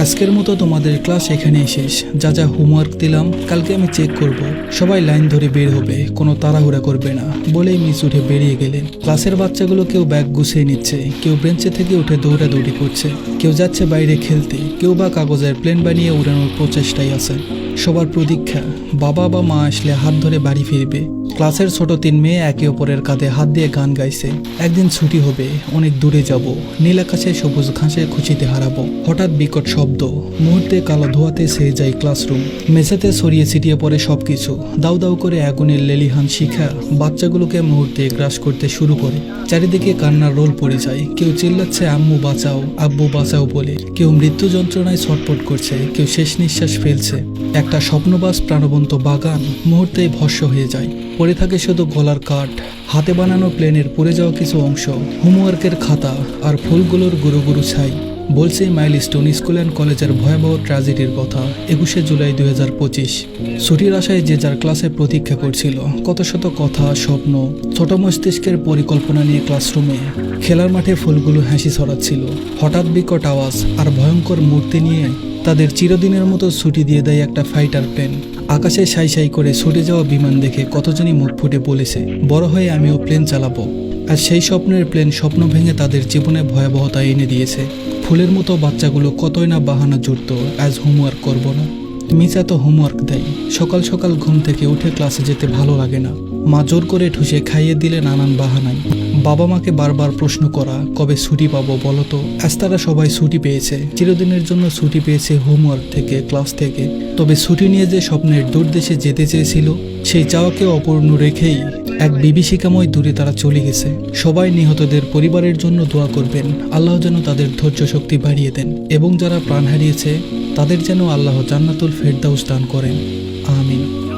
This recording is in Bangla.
আজকের মতো তোমাদের ক্লাস এখানেই শেষ। যা যা হোমওয়ার্ক দিলাম, কালকে আমি চেক করব। সবাই লাইন ধরে বের হবে, কোনো তাড়াহুড়া করবে না। বলেই মিস উঠে বেরিয়ে গেলেন। ক্লাসের বাচ্চাগুলো কেউ ব্যাগ গুছিয়ে নিচ্ছে, কেউ বেঞ্চে থেকে উঠে দৌড়াদৌড়ি করছে, কেউ যাচ্ছে বাইরে খেলতে, কেউ বা কাগজের প্লেন বানিয়ে উড়ানোর প্রচেষ্টায় আছে। সবার প্রতীক্ষা, বাবা বা মা আসলে হাত ধরে বাড়ি ফিরবে। ক্লাসের ছোট তিন মেয়ে একে অপরের কাঁধে হাত দিয়ে গান গাইছে। একদিন ছুটি হবে, অনেক দূরে যাব। নীল আকাশে সবুজ ঘাসে খুশিতে হারাবো। হঠাৎ বিকট শব্দ। মুহূর্তে কালো ধোয়াতে সে যায় ক্লাসরুম। মেঝেতে ছড়িয়ে ছিটিয়ে পড়ে সবকিছু। দাউ দাউ করে আগুনের লেলিহান শিখা বাচ্চাগুলোকে মুহূর্তে গ্রাস করতে শুরু করে। চারিদিকে কান্নার রোল পড়ে যায়। কেউ চিল্লাচ্ছে, আম্মু, বাঁচাও। আব্বু, বাঁচাও বলে। কেউ মৃত্যু যন্ত্রণায় ছটপট করছে। কেউ শেষ নিঃশ্বাস ফেলছে। একটা স্বপ্নবাস প্রাণবন্ত বাগান মুহূর্তেই ভস্য হয়ে যায়। পড়ে থাকে শুধু গলার কাঠ, হাতে বানানো প্লেনের পড়ে যাওয়া কিছু অংশ, হোমওয়ার্কের খাতা আর ফুলগুলোর গুরু গুরু ছাই, বলছে মাইলস্টোন স্কুল অ্যান্ড কলেজের ভয়াবহ ট্র্যাজেডির কথা একুশে জুলাই দুই হাজার পঁচিশ। ছুটির আশায় যে যার ক্লাসে প্রতীক্ষা করছিল, কত শত কথা, স্বপ্ন, ছোট মস্তিষ্কের পরিকল্পনা নিয়ে ক্লাসরুমে, খেলার মাঠে ফুলগুলো হাসি ছড়াচ্ছিল। হঠাৎ বিকট আওয়াজ আর ভয়ঙ্কর মূর্তি নিয়ে তাদের চিরদিনের মতো ছুটি দিয়ে দেয় একটা ফাইটার প্লেন আকাশে সাই সাই করে ছুটে যাওয়া বিমান দেখে কতজনই মুখ ফুটে বলেছে, বড় হয়ে আমিও প্লেন চালাবো। আর সেই স্বপ্নের প্লেন স্বপ্ন ভেঙে তাদের জীবনে ভয়াবহতা এনে দিয়েছে। ফুলের মতো বাচ্চাগুলো কতই না বাহানা জুড়ত, আজ হোমওয়ার্ক করব না। মিসা তো হোমওয়ার্ক দেয়। সকাল সকাল ঘুম থেকে উঠে ক্লাসে যেতে ভালো লাগে না। মা জোর করে ঠুসে খাইয়ে দিলে নানান বাহানায়। বাবা মাকে বারবার প্রশ্ন করা, কবে ছুটি পাবো বলো তো? আজ তারা সবাই ছুটি পেয়েছে। চিরদিনের জন্য ছুটি পেয়েছে হোমওয়ার্ক থেকে, ক্লাস থেকে। তবে ছুটি নিয়ে যে স্বপ্নের দূর দেশে যেতে চেয়েছিল, সেই চাওয়াকে অপূর্ণ রেখেই এক বিভীষিকাময় দূরে তারা চলে গেছে। সবাই নিহতদের পরিবারের জন্য দোয়া করবেন। আল্লাহ যেন তাদের ধৈর্য শক্তি বাড়িয়ে দেন এবং যারা প্রাণ হারিয়েছে, তাদের যেন আল্লাহ জান্নাতুল ফেরদাউস দান করেন। আমিন।